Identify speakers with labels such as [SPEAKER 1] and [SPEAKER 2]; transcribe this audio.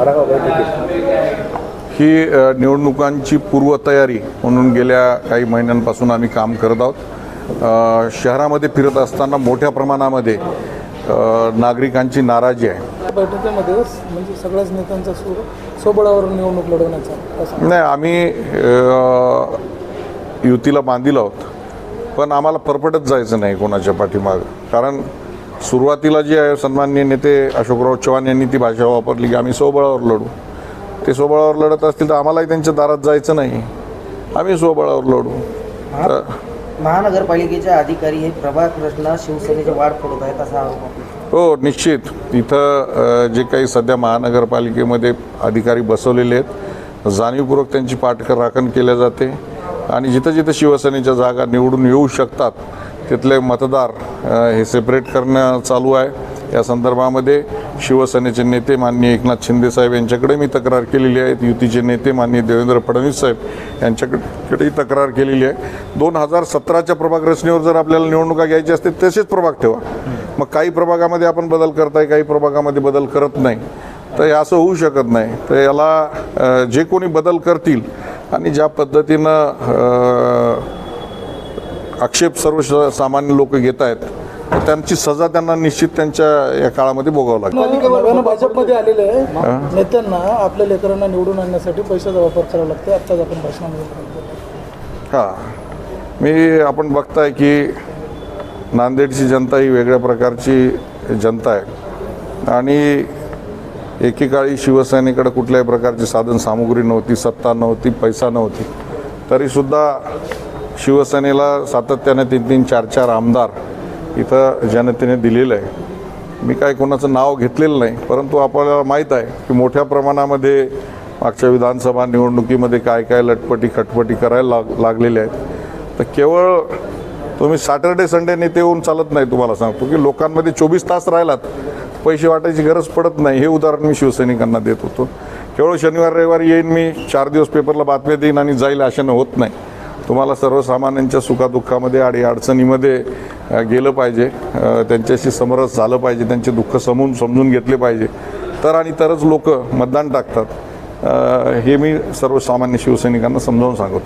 [SPEAKER 1] आढावा बैठकीत
[SPEAKER 2] ही निवडणुकांची पूर्वतयारी म्हणून गेल्या काही महिन्यांपासून आम्ही काम करत आहोत. शहरामध्ये फिरत असताना मोठ्या प्रमाणामध्ये नागरिकांची नाराजी आहे.
[SPEAKER 3] बैठकीमध्ये म्हणजे सगळ्याच नेत्यांचा सूर सोबळावरून निवडणूक लढवण्याचा
[SPEAKER 2] नाही आम्ही युतीला बांधील आहोत. पण आम्हाला परपटत जायचं नाही कोणाच्या पाठीमागं. कारण सुरुवातीला जे आहे सन्माननीय नेते अशोकराव चव्हाण यांनी ती भाषा वापरली की आम्ही स्वबळावर लढू. ते स्वबळावर लढत असतील तर आम्हालाही त्यांच्या दारात जायचं नाही. आम्ही स्वबळावर लढू. तर
[SPEAKER 4] महानगरपालिकेचे अधिकारी हे प्रभाग रचना शिवसेनेची वाढ फोडत आहेत असा आरोप.
[SPEAKER 2] हो निश्चित. इथं जे काही सध्या महानगरपालिकेमध्ये अधिकारी बसवलेले आहेत जाणीवपूर्वक त्यांची पाठकर राखण केल्या जाते आणि जिथं जिथं शिवसेनेच्या जागा निवडून येऊ शकतात तिथले मतदार हे सेपरेट करणं चालू आहे. या संदर्भामध्ये शिवसेनेचे नेते माननीय एकनाथ शिंदे साहेब यांच्याकडे मी तक्रार केलेली आहे. युतीचे नेते माननीय देवेंद्र फडणवीस साहेब यांच्याकडेही तक्रार केलेली आहे. दोन हजार सतराच्या प्रभाग रचनेवर जर आपल्याला निवडणुका घ्यायची असतील तसेच प्रभाग ठेवा. मग काही प्रभागामध्ये आपण बदल करताय काही प्रभागामध्ये बदल करत नाही. तर हे असं होऊ शकत नाही. तर याला जे कोणी बदल करतील आणि ज्या पद्धतीनं आक्षेप सर्व सामान्य लोक घेत आहेत. तर त्यांची सजा त्यांना निश्चित त्यांच्या या काळामध्ये भोगावं लागेल.
[SPEAKER 3] नव्यानं भाजपमध्ये आलेले आहे. नेत्यांना आपल्या लेकरांना निवडून आणण्यासाठी पैशाचा वापर करावा लागतो आत्ताच आपण भाषणामध्ये.
[SPEAKER 2] हां. मी आपण बघताय की नांदेडची जनता ही वेगळ्या प्रकारची जनता आहे. आणि एकेकाळी शिवसेनेकडे कुठल्याही प्रकारची साधन सामुग्री नव्हती सत्ता नव्हती पैसा नव्हती. तरीसुद्धा शिवसेनेला सातत्याने तीन तीन चार चार आमदार इथं जनतेने दिलेलं आहे. मी काय कोणाचं नाव घेतलेलं नाही परंतु आपल्याला माहीत आहे की मोठ्या प्रमाणामध्ये मागच्या विधानसभा निवडणुकीमध्ये काय काय लटपटी खटपटी करायला लाग लागलेल्या आहेत. तर केवळ तुम्ही सॅटर्डे संडे नेते येऊन चालत नाही तुम्हाला सांगतो की लोकांमध्ये चोवीस तास राहिलात पैसे वाटायची गरज पडत नाही हे उदाहरण मी शिवसैनिकांना देत होतो. केवळ शनिवार रविवारी येईन मी चार दिवस पेपरला बातम्या देईन आणि जाईल अशानं होत नाही. तुम्हाला सर्वसामान्यांच्या सुखादुःखामध्ये आणि अडचणीमध्ये गेलं पाहिजे. त्यांच्याशी समरस झालं पाहिजे. त्यांचे दुःख समजून समजून घेतले पाहिजे. तर आणि तरच लोक मतदान टाकतात. हे मी सर्वसामान्य शिवसैनिकांना समजावून सांगतो.